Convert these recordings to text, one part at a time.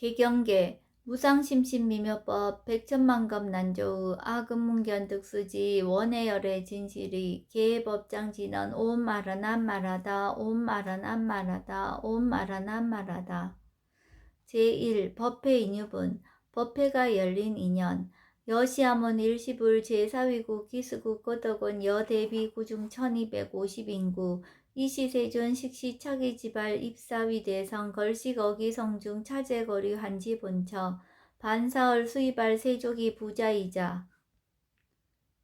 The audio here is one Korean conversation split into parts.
개경계 무상심신미묘법 백천만급 난조의 아금문견 득수지 원해열의 진실이 개법장 진언 옴 말하난 말하다 옴 말하난 말하다 옴 말하난 말하다. 제1 법회 인유분 법회가 열린 인연 여시암원 일시불 제4위국 기수국 거덕원 여대비 구중 1250인구 이시세존 식시 차기 지발 입사위 대성 걸식 어기 성중 차제 거리 한지 본처 반사월 수이발 세족이 부자이자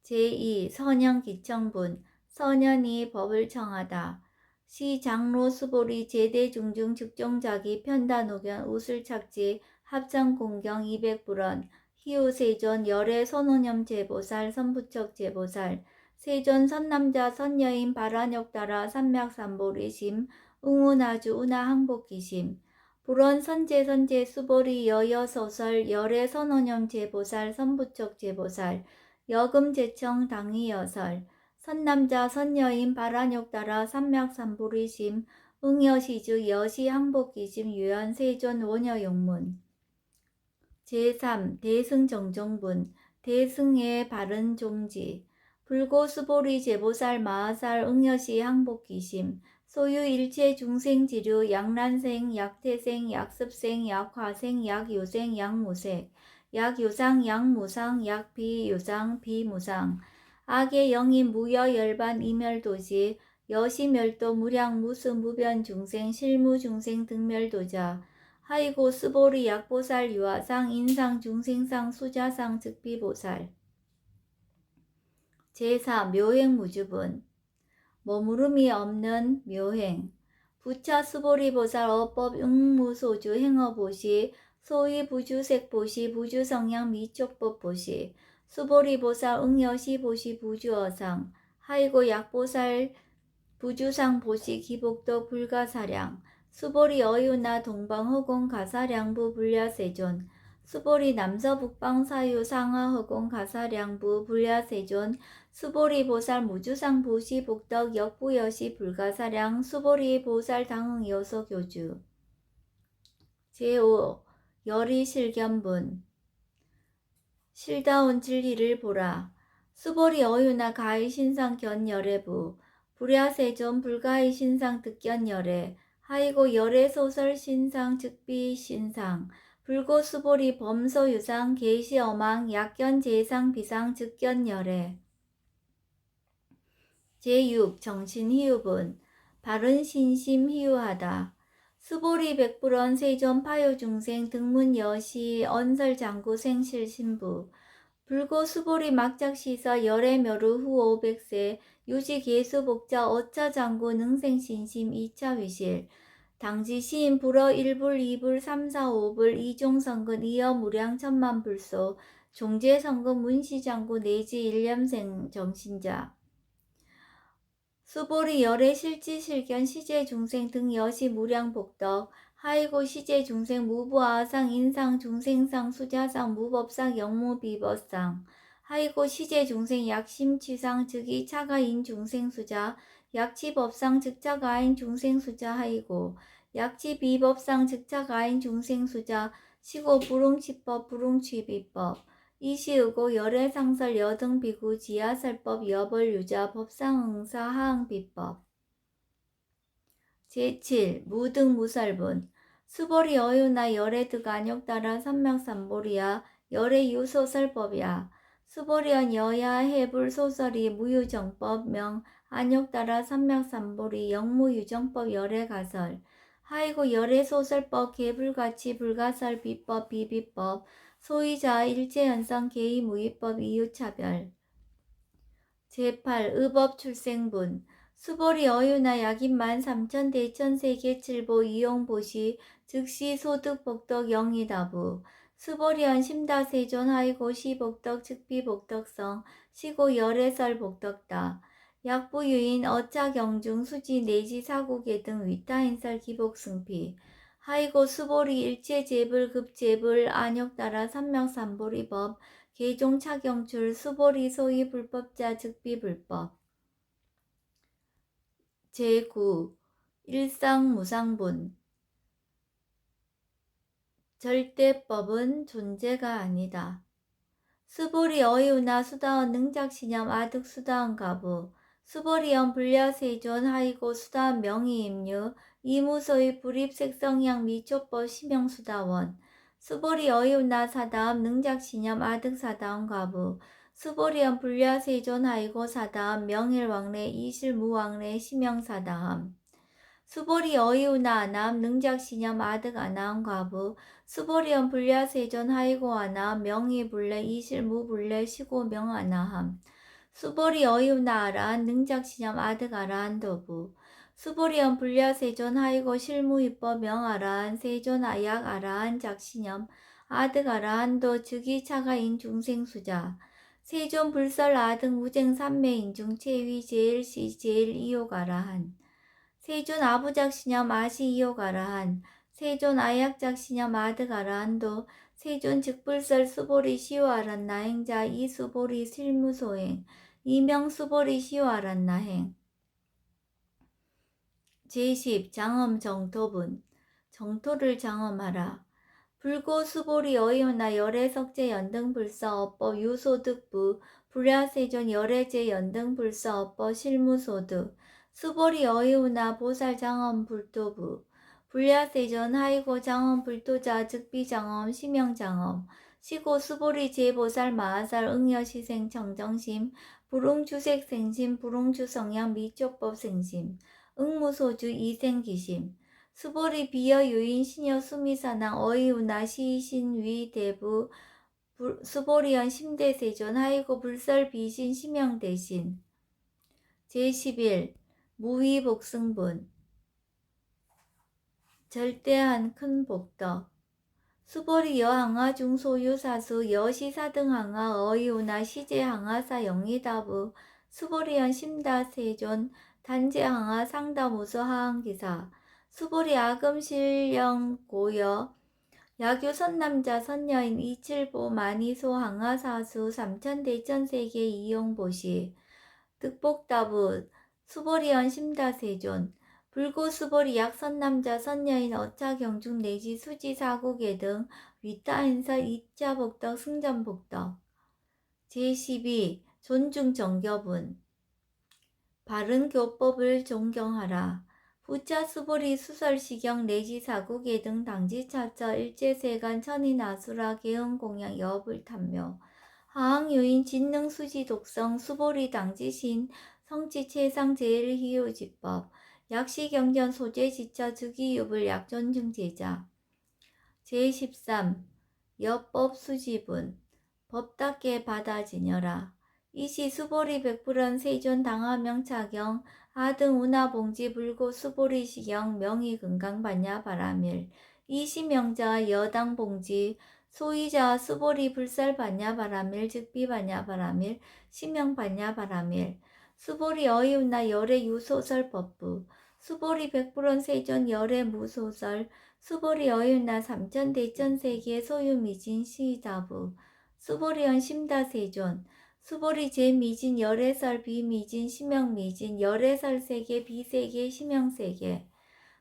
제2 선영 기청분 선현이 법을 청하다. 시 장로 수보리 제대 중중 즉종자기 편단 오견 우술 착지 합정 공경 200불원 희우 세존 열애 선호념 제보살 선부척 제보살 세존 선남자 선여인 바라역 따라 삼맥삼보리심 응우나주 운하 항복기심. 불원 선제 선제 수보리 여여 소설 열애 선호념 제보살 선부척 제보살 여금 제청 당위 여설. 선남자 선여인 바라역 따라 삼맥삼보리심 응여시주 여시 항복기심 유연 세존 원여용문. 제3 대승정정분 대승의 바른 종지 불고수보리 제보살 마하살 응여시 항복기심 소유 일체 중생지류 약란생 약태생 약습생 약화생 약요생 약무색 약유상 약무상 약비유상 비무상 악의 영인 무여 열반 이멸도지 여시멸도 무량 무수 무변 중생 실무 중생 등멸도자 하이고 스보리 약보살 유아상 인상 중생상 수자상 즉비보살 제4 묘행 무주분 머무름이 없는 묘행 부차 수보리 보살 어법 응무소주 행어보시 소위 부주색 보시 부주성향 미촉법 보시 수보리 보살 응여시 보시 부주어상 하이고 약보살 부주상 보시 기복도 불가사량 수보리 어유나 동방 허공 가사량부 불야세존 수보리 남서 북방 사유 상하 허공 가사량부 불야세존 수보리 보살 무주상 보시 복덕 역부여시 불가사량 수보리 보살 당응 여서 교주. 제5 열이 실견분. 실다운 진리를 보라. 수보리 어유나 가히 신상 견열애부. 불야세존 불가히 신상 득견열애. 하이고 열애 소설 신상 즉비 신상 불고 수보리 범소 유상 계시 어망 약견 제상 비상 즉견 열애. 제6 정신 희우분 바른 신심 희우하다. 수보리 백불원 세존 파요 중생 등문 여시 언설 장구 생실 신부. 불고 수보리 막작 시서 열애 묘루 후 오백세 유지 계수 복자 어차 장구 능생 신심 이차 위실 당지 시인 불어 1불 2불 3 4 5불 이종 성근 이어 무량 천만 불소 종제 성근 문시 장구 내지 일념생 정신자. 수보리 열애 실지 실견 시제 중생 등 여시 무량 복덕 하이고 시제 중생 무부아상 인상 중생상 수자상 무법상 영무 비법상. 하이고 시제 중생 약심취상 즉이 차가인 중생 수자 약치법상 즉자가인 중생 수자 하이고 약치 비법상 즉자가인 중생 수자 시고 불응치법 불응취비법 이시의고 열애상설 여등비구 지하설법 여벌유자 법상응사 하항비법. 제7 무등무설분. 수보리 어유나 열애 득 안욕따라 삼명삼보리야 열애 유소설법이야. 수보리언 여야 해불 소설이 무유정법 명 안욕따라 삼명삼보리 영무유정법 열애가설 하이고 열애소설법 개불가치 불가설 비법 비비법 소위자 일제현상 개의무위법 이유차별. 제8 의법 출생분 수보리 어유나 약인만 삼천 대천 세계 칠보 이용보시 즉시 소득 복덕 영이다부 수보리언 심다세존 하이고 시복덕 즉비복덕성 시고 열애설 복덕다 약부 유인 어차 경중 수지 내지 사고계 등 위타인설 기복 승피. 하이고 수보리 일체 재불 급 재불 안역 따라 삼명 삼보리 법 개종 차경출 수보리 소위 불법자 즉비 불법. 제9 일상 무상분. 절대법은 존재가 아니다. 수보리 어이우나 수다원 능작신념 아득 수다원 가부 수보리연 불야세존 하이고 수다원 명의임류 이무소의 불입색성향 미초법 심형수다원 수보리 어이우나 사다음 능작신념 아득 사다원 가부 수보리연 불야세존 하이고 사다음 명일왕래 이실무왕래 심형사다함. 수보리 어이우나 아남 능작신념 아득 아나운 가부 수보리언 불야세전 하이고 아나 명의불래 이실무불래 시고명 아나함 수보리 어이우나 아란 능작신념 아득 아라한 더부. 수보리언 불야세전 하이고 실무입법 명 아라한 세존 아약 아라한 작신념 아득 아라한 도 즉이 차가인 중생수자. 세존 불설 아득 무쟁 삼매인 중 체위 제일 시 제일 이요가라한. 세존 아부작신념 아시 이요가라한. 세존 아약작신념 아득 아라한도 세존 즉불설 수보리 시오 아란 나행자 이수보리 실무소행 이명수보리 시오아란 나행. 제10 장엄 정토분. 정토를 장엄하라. 불고 수보리 어이오나 열애석제 연등불사 업법 유소득부. 불야세존 열애제 연등불사 업법 실무소득. 수보리 어이오나 보살 장엄 불도부. 불야세전 하이고 장엄 불도자 즉비 장엄 심영 장엄. 시고 수보리 제보살 마하살 응여시생 정정심 불응주색 생심 불응주성향 미쪽법생심 응무소주 이생기심 수보리 비여 유인 신여 수미사낭 어이우나 시신 위 대부 수보리연 심대세존 하이고 불설 비신 심영 대신. 제11 무위복승분. 절대한 큰 복덕 수보리 여항아 중소유 사수 여시사 등 항아 어이우나 시제 항아사 영리다부 수보리연 심다 세존 단제 항아 상다 무수 하항기사 수보리 아금 실령 고여 야교 선남자 선여인 이칠보 만이소 항아 사수 삼천 대천 세계 이용보시 득복다부 수보리연 심다 세존 불고수보리 약선남자 선여인 어차경중 내지 수지 사고계 등 위타인사 이자복덕 승전 복덕. 제12 존중 정교분. 바른 교법을 존경하라. 부차 수보리 수설 시경 내지 사고계 등 당지 차처 일제세간 천인 아수라 개헌공양 여불 탐묘 하항 요인 진능 수지 독성 수보리 당지신 성지 최상 제일 희요지법 약시경전 소재 지처 즉위유불 약존증 제자. 제13 여법 수지분 법답게 받아 지녀라. 이시 수보리 백불원 세존 당하명 차경 아등 운하봉지 불고 수보리 시경 명의 금강 반야 바라밀. 이시명자 여당 봉지 소이자 수보리 불살 반야 바라밀 즉비 반야 바라밀 시명 반야 바라밀 수보리 어이운나 열애 유소설 법부 수보리 백불원 세존 열애 무소설 수보리 어이운나 삼천 대천 세계 소유미진 시다부 수보리연 심다세존 수보리 제미진 열애설 비미진 심형미진 열애설 세계 비세계 심형세계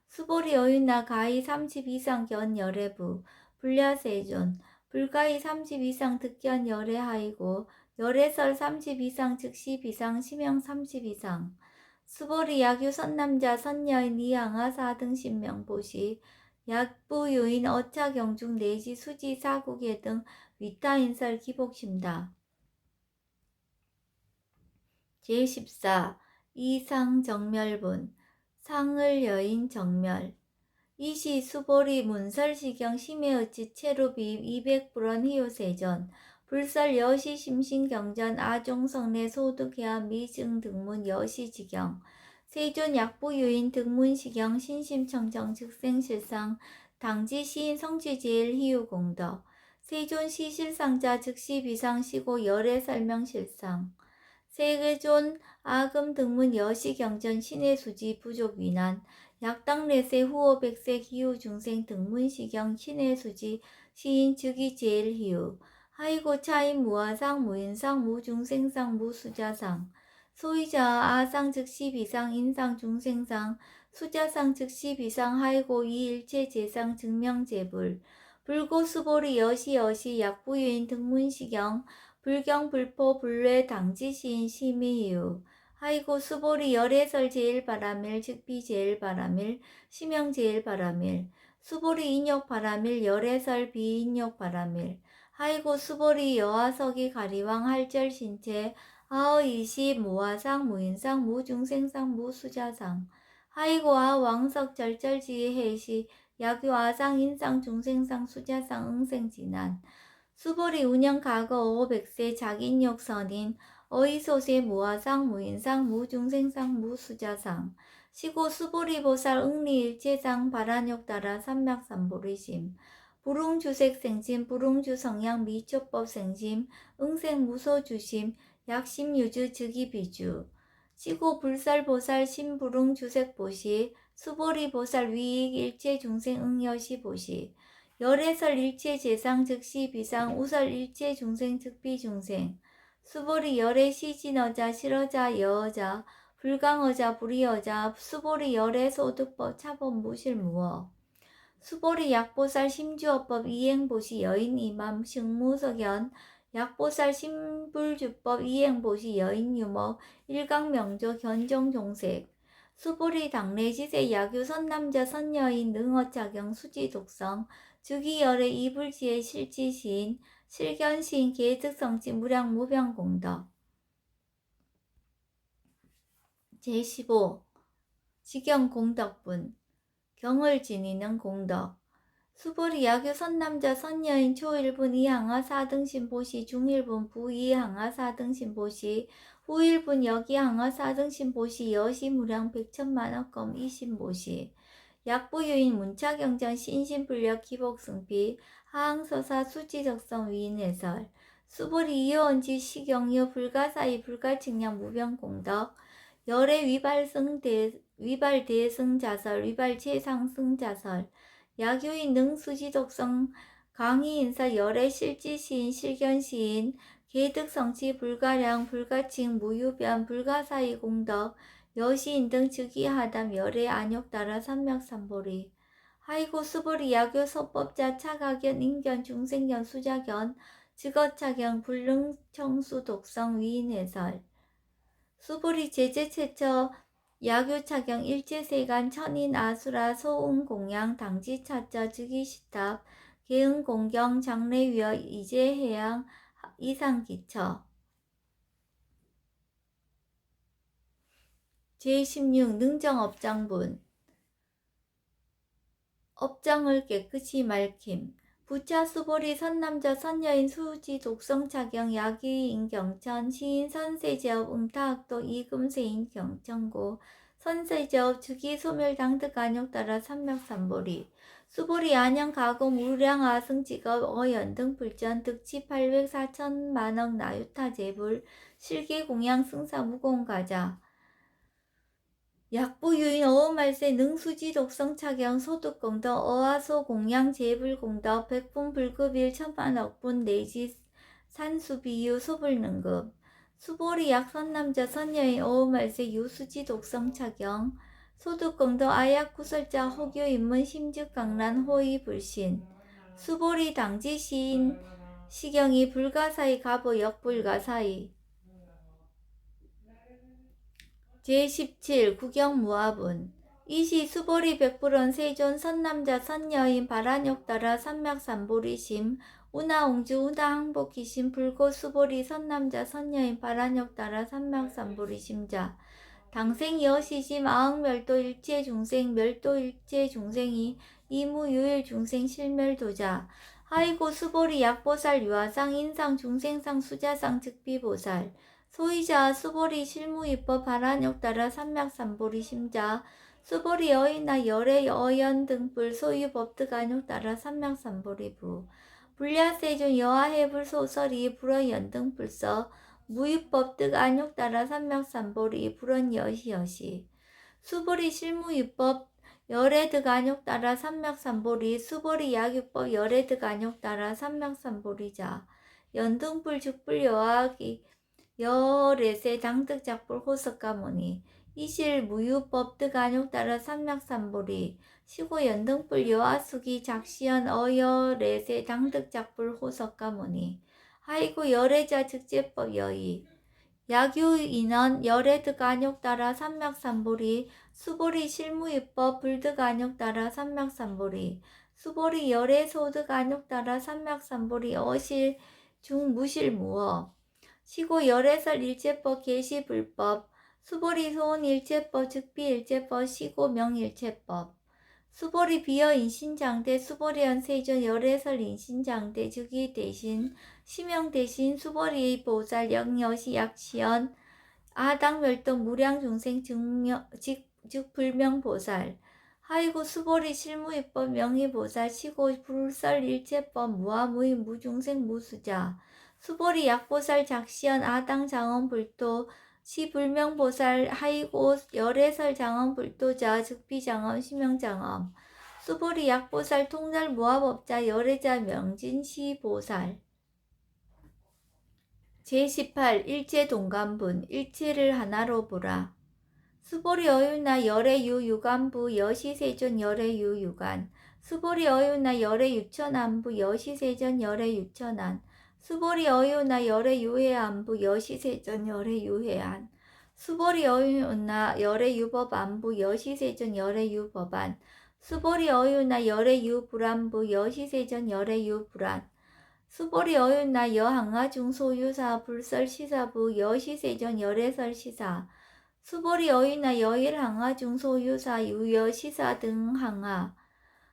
수보리 어윤나 가히 30 이상 견 열애부 불야세존 불가히 30 이상 득견 열애하이고 열애설 30 이상 즉시 비상 심형 30 이상 수보리 야규 선남자 선여인 이양아 사등 신명 보시 약부 요인 어차 경중 내지 수지 사국예 등 위타인설 기복심다. 제14 이상 정멸분 상을 여인 정멸 이시 수보리 문설시경 심해어치 체루비 200불원 희요세전 불설 여시 심신 경전 아종성내 소득해야 미증 등문 여시 지경 세존 약부 유인 등문 시경 신심청정 즉생실상 당지 시인 성취제일 희유 공덕. 세존 시실상자 즉시 비상시고 열애 설명실상. 세계존 아금 등문 여시 경전 신의 수지 부족 위난. 약당 내세 후호 백색 희유 중생 등문 시경 신의 수지 시인 즉이 제일 희유 하이고 차인 무아상 무인상 무중생상 무수자상. 소이자 아상 즉시 비상 인상 중생상. 수자상 즉시 비상 하이고 이일체 재상 증명재불. 불고수보리 여시여시 약부유인 등문시경. 불경 불포 불뇌 당지시인 심의유. 하이고 수보리 열애설 제일 바라밀 즉비 제일 바라밀 심형 제일 바라밀. 수보리 인욕 바라밀 열애설 비인욕 바라밀 하이고 수보리 여화석이 가리왕 할절 신체 아어이시 무화상 무인상 무중생상 무수자상. 하이고아 왕석 절절지의 해시 야규아상 인상 중생상 수자상 응생진안 수보리 운영 과거 오백세 자기인욕 선인 어이소세 무화상 무인상 무중생상 무수자상. 시고 수보리 보살 응리일체상 바란욕 따라 삼맥삼보리심 불웅주색 생심 불웅주 성향 미초법 생심 응생 무소 주심 약심 유주 즉이 비주. 시고 불살 보살 신불웅주색 보시 수보리 보살 위익 일체 중생 응여시 보시. 열애설 일체 재상 즉시 비상 우설 일체 중생 즉비 중생. 수보리 열애 시진어자 실어자 여어자 불강어자 불이어자 수보리 열애 소득법 차법 무실 무어 수보리 약보살 심주어법 이행보시 여인 이맘 식무석연 약보살 신불주법 이행보시 여인 유머 일강명조 견정종색. 수보리 당례지세 야규 선남자 선여인 능어작용 수지독성 주기열의 이불지의 실지시인 실견시인 계특성지 무량무병공덕. 제15 직영공덕분 경을 지니는 공덕. 수보리 야규 선남자 선여인 초일분 이항하 사등신 보시 중일분 부이항하 사등신 보시 후일분 여기항하 사등신 보시 여시무량 백천만원검 이신보시. 약부유인 문차경전 신신불력 기복승비 하항서사 수지적성 위인해설. 수보리 이어언지 시경유 불가사의 불가측량 무병공덕. 열의 위발승대 위발 대승자설 위발체상승자설 야교인 능수지독성 강의인사 열의 실지시인 실견시인 계득성치 불가량 불가칭 무유변 불가사의 공덕 여시인 등 즉위하담 열의 안욕 따라 삼맥삼보리. 하이고 수보리 야교 소법자 차가견 인견 중생견 수자견 직어차경 불능청수 독성 위인해설. 수보리 제재체처 야교차경 일제세간 천인 아수라 소음 공양 당지 차자 즉위시탑 개응 공경 장례 위어 이재해양 이상 기처. 제16 능정 업장분. 업장을 깨끗이 맑힘 부차 수보리 선남자 선여인 수지 독성차경 야기인 경천 시인 선세제업 응타학도 이금세인 경천고 선세제업 즉위 소멸 당득 안욕 따라 삼맥삼보리 수보리 안양 가공 무량 아승 직업 어연등 불전 득치 800 4천만억 나유타 제불 실계 공양 승사 무공 가자 약부 유인 어음말세 능수지 독성 차경 소득 공덕 어하소 공양 재불 공덕 백분 불급일 천만 억분 내지 산수비유 소불능급. 수보리 약선 남자 선여인 어음말세 유수지 독성 차경 소득 공덕 아약 구설자 혹유 인문 심즉 강란 호의 불신. 수보리 당지 시인 시경이 불가사의 가보 역불가사의 제17 구경무화분 이시 수보리 백불원 세존 선남자 선여인 바란욕 따라 삼맥삼보리심 우나옹주 우나항복기심 불고 수보리 선남자 선여인 바란욕 따라 삼맥삼보리심자. 당생 여시심 아흥멸도 일체 중생 멸도 일체 중생이 이무 유일 중생 실멸도자. 하이고 수보리 약보살 유아상 인상 중생상 수자상 즉비보살 소이자 수보리 실무입법 바란욕 따라 삼맥삼보리 심자 수보리 여인나 열의 어연 등불 소유 법득 안욕 따라 삼맥삼보리 부 불야세준 여하해불 소설이 불원 연등불서 무입법득 안욕 따라 삼맥삼보리 불원 여시여시. 수보리 실무입법 열애득 안욕 따라 삼맥삼보리 수보리 약유법 열애득 안욕 따라 삼맥삼보리자 연등불 죽불 여하기 열애세 당득작불 호석가모니 이실 무유법 득안욕 따라 삼맥삼보리 시고 연등불 여하숙이 작시연 어여 레세 당득작불 호석가모니 하이고 열애자 즉제법 여의 야규인원 열애 득 안욕 따라 삼맥삼보리 수보리 실무입법 불득 안욕 따라 삼맥삼보리 수보리 열애 소득 안욕 따라 삼맥삼보리 어실 중무실 무어 시고 열애설 일제법 개시 불법 수보리 소원 일제법 즉비 일제법 시고 명일제법. 수보리 비어 인신장대 수보리연 세전 열애설 인신장대 즉위 대신 시명 대신 수보리 보살 영여시 약시연 아당 멸동 무량 중생 증명 직, 즉 불명 보살. 하이고 수보리 실무입법 명의보살 시고 불설 일체법 무아무인 무중생 무수자 수보리 약보살 작시연 아당 장원 불도 시불명보살 하이고 열애설 장원 불도자 즉비장원 시명장원 수보리 약보살 통날 무아법자 열애자 명진 시보살. 제18 일체 동간분 일체를 하나로 보라. 수보리 어유나 열의 유유간부 여시세존 열의 유유간. 수보리 어유나 열의 유천안부 여시세전 열의 유천안 수보리 어유나 열의 유해 안부 여시세전 열의 유해안. 수보리 어유나 열의 유법 안부 여시세전 열의 유법안. 수보리 어유나 열의 유불안부 여시세전 열의 유불안. 수보리 어윤나 여항아 중소유사 불설시사부 여시세전 열애설시사. 수보리 어윤나 여일항아 중소유사 유여시사 등 항아.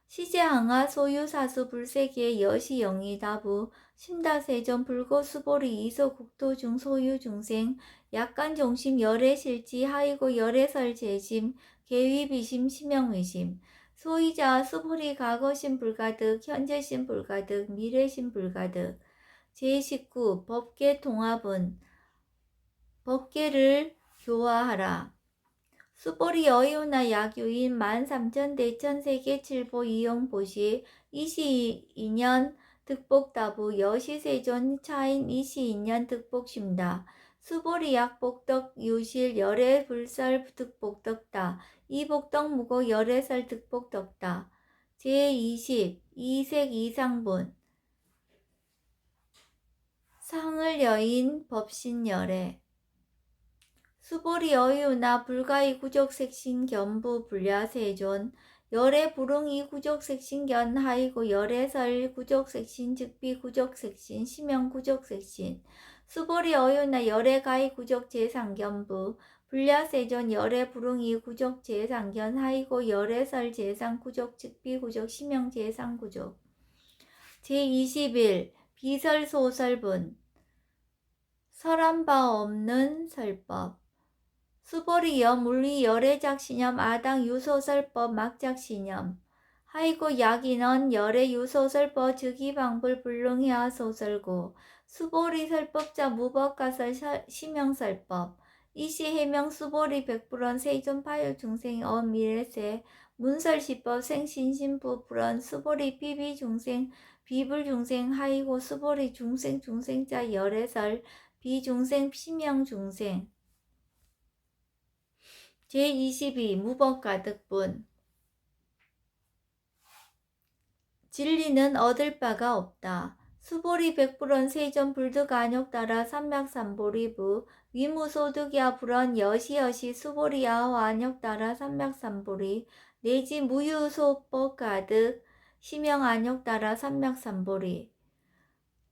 시제항아 소유사수 불세기의 여시영이다부 심다세전 불고수보리 이소국도 중소유 중생 약간 종심 열애 실지 하이고 열애설 재심 계위비심 심영의심 소이자 수불이 과거신 불가득, 현재신 불가득, 미래신 불가득. 제19 법계 통합은 법계를 교화하라. 수보리 여유나 약유인 13,000대천 세계 칠보 이용 보시 22년 득복다부 여시세존 차인 22년 득복심다. 수보리 약복덕 유실 열애 불설 득복덕다. 이복덕 무고 열애설 득복덕다. 제20 이색 이상분 상을 여인 법신 열애 수보리 여유나 불가이 구족색신 견부 불야세존 열애 불응이 구족색신 견하이고 열애설 구족색신 즉비 구족색신 시명 구족색신 수보리 어유나 열애 가이 구족 제상견부 불야세존 열애 불응이 구족 제상견 하이고 열애설 제상 구족 즉비 구족 시명 제상 구족 제21 비설 소설분 설한 바 없는 설법 열애작 신념 아당 유소설법 막작 신념. 하이고 약인원 열애 유소설법 즉이방불 불능이하 소설고 수보리 설법자 무법가설 시명설법. 이시 해명 수보리 백불원 세존 파유 중생 어 미래세 문설시법 생신신부 불원 수보리 비비 중생 비불 중생 하이고 수보리 중생 중생자 열애설 비중생 피명 중생 제22 무법가득분 진리는 얻을 바가 없다. 수보리 백불원 세전 불득 안욕 따라 삼맥삼보리부. 위무소득야 불원 여시여시 수보리야 안욕 따라 삼맥삼보리. 내지 무유소법 가득. 시명 안욕 따라 삼맥삼보리.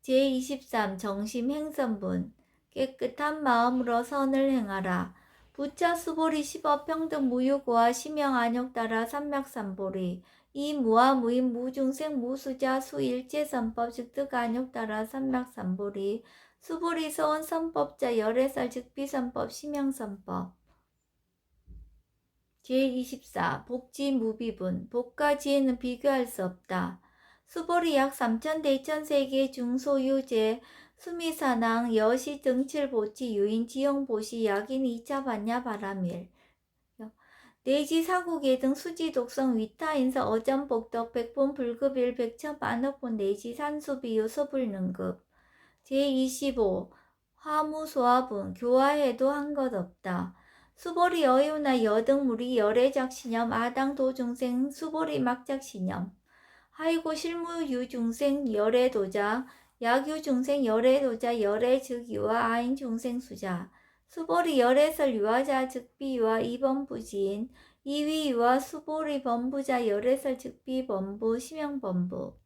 제23 정심 행선분. 깨끗한 마음으로 선을 행하라. 부차 수보리 십업 평등 무유고와 시명 안욕 따라 삼맥삼보리 이 무아 무인 무중생 무수자 수일체 선법 즉득 안욕 따라 삼맥삼보리 수보리 서원 선법자 열애살 즉비 선법 시명 선법 제24 복지 무비분 복과 지혜는 비교할 수 없다. 수보리 약 3천 대천 세계 중소유제 수미사낭 여시 등칠 보치 유인 지형 보시 약인 2차 반야 바람일 내지 사국계 등 수지 독성 위타인서 어전 복덕 백본 불급일 백천 만억본 내지 산수비유 서불능급. 제25 화무소화분 교화해도 한 것 없다. 수보리 어유나 여등무리 열애작신염 아당 도중생 수보리 막작신염 하이고 실무유중생 열애도자 야규 중생 열애 도자 열애 즉유와 아인 중생 수자. 수보리 열애설 유화자 즉비유와 이범부지인 이위유와 수보리 범부자 열애설 즉비 범부 심형 범부.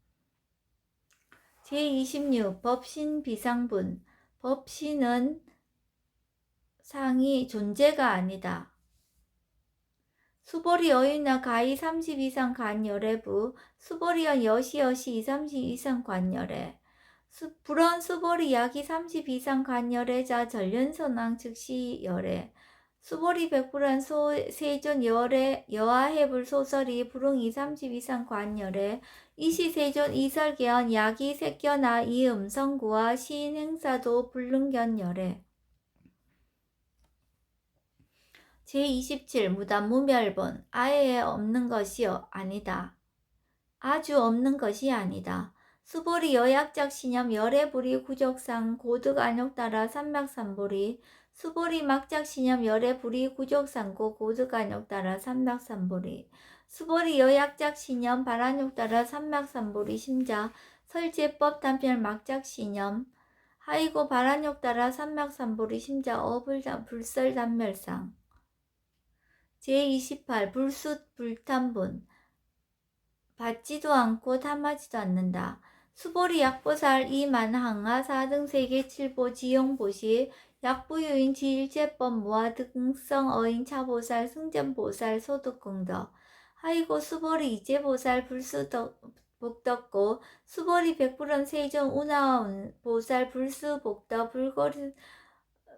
제26 법신 비상분. 법신은 상이 존재가 아니다. 수보리 여인나 가이 30 이상 간열애부 수보리연 여시 여시 2 30 이상 관열애 수, 불원 수보리 약이 30 이상 간열애자 전륜선왕 즉시 열애 수보리 백불한 소 세존 열애 여아해불 소설이 불응 2 30 이상 관열애 이시세존 이설계연 야기 색견아 이음성구와 시인 행사도 불능견 열애 제27 무단 무멸본 아예 없는 것이 아니다. 아주 없는 것이 아니다. 수보리 여약작 신념 열애불이 구족상 고득 안욕 따라 삼막삼보리 수보리 막작 신념 열애불이 구족상고 고득 안욕 따라 삼막삼보리 수보리 여약작 신념 발안욕 따라 삼막삼보리 심자 설제법 단편 막작 신념 하이고 발안욕 따라 삼막삼보리 심자 어불 불설 단멸상 제28 불숫 불탄분 받지도 않고 탐하지도 않는다. 수보리 약보살 이만항하 4등 세계 7보 지용보시 약부유인 지일제법 무아 등성 어인 차보살 승전보살 소득공덕. 하이고 수보리 이제보살 불수덕 복덕고 수보리 백불원 세종 운하원 보살 불수복덕 불거리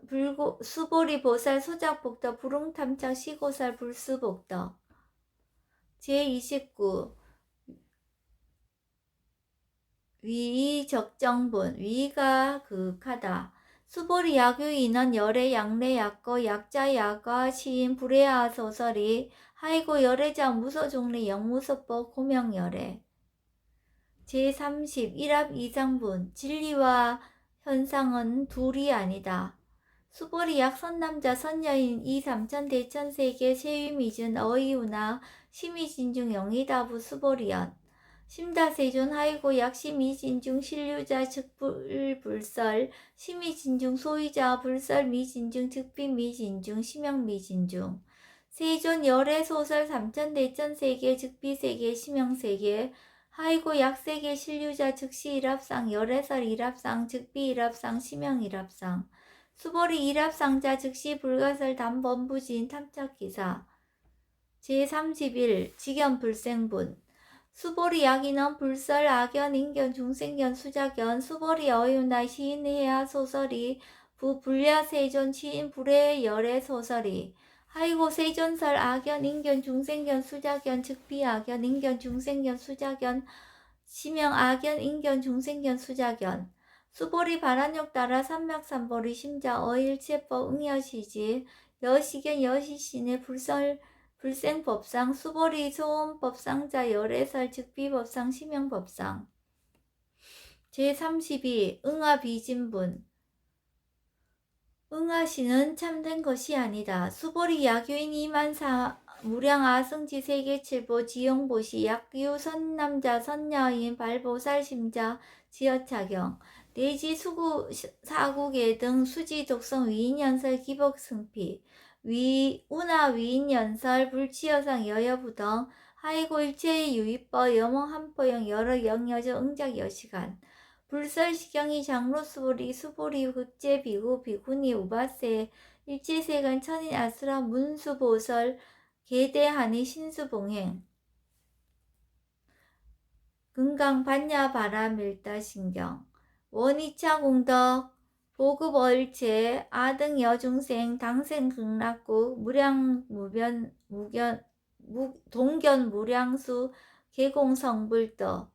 불고 수보리 보살 소작복덕 부릉탐착 시고살 불수복덕. 제29 위의 적정분 위가 극하다. 수보리 야규인은 열애 양례 약거 약자 야가 시인 불애하 소설이 하이고 열애자 무소종리 영무소법 고명열애. 제30 일합 이상분 진리와 현상은 둘이 아니다. 수보리 약 선남자 선여인 이 삼천 대천 세계 세위미준 어이우나 심이진중 영이다부 수보리연 심다세존 하이고 약심이진중 신류자 즉불불설 심이진중 소유자 불설 미진중 즉비 미진중 심형 미진중 세존 열애 소설 삼천 대천 세계 즉비 세계 심형 세계 하이고 약세계 신류자 즉시 일합상 열애설 일합상 즉비 일합상 심형 일합상 수보리 일합상자 즉시 불가설 담범부진 탐착기사. 제31 직연불생분 수보리 약인원 불설 악연 인견 중생견 수자견 수보리 어유나 시인해야 소설이 부 불야 세존 치인 불의 열의 소설이 하이고 세존설 악연 인견 중생견 수자견 즉비 악연 인견 중생견 수자견 시명 악연 인견 중생견 수자견 수보리 바란욕 따라 삼맥삼보리 심자 어일체법 응여시지 여시견 여시신의 불설 불생법상 수보리 소원법상자 열애설 즉비법상 심형법상. 제32 응아비진분. 응아시는 참된 것이 아니다. 수보리 야교인 이 만사 무량아 승지 세계칠보 지용보시 약유 선남자 선녀인 발보살 심자 지어차경 내지 수구 사국의 등 수지 독성 위인연설 기복 승피 위 운하 위인 연설 불치여상 여여부등 하이고 일체의 유입법 여몽 한포영 여러 영여저 응작 여시간 불설시경이 장로수보리 수보리 흑제 비구 비구니 우바세 일제세간 천인 아수라 문수보설 계대하니 신수봉행 금강 반야 바람 일다 신경 원이차 공덕 보급 얼체 아등 여중생 당생 극락국 무량 무변 무견 무, 동견 무량수 개공 성불떠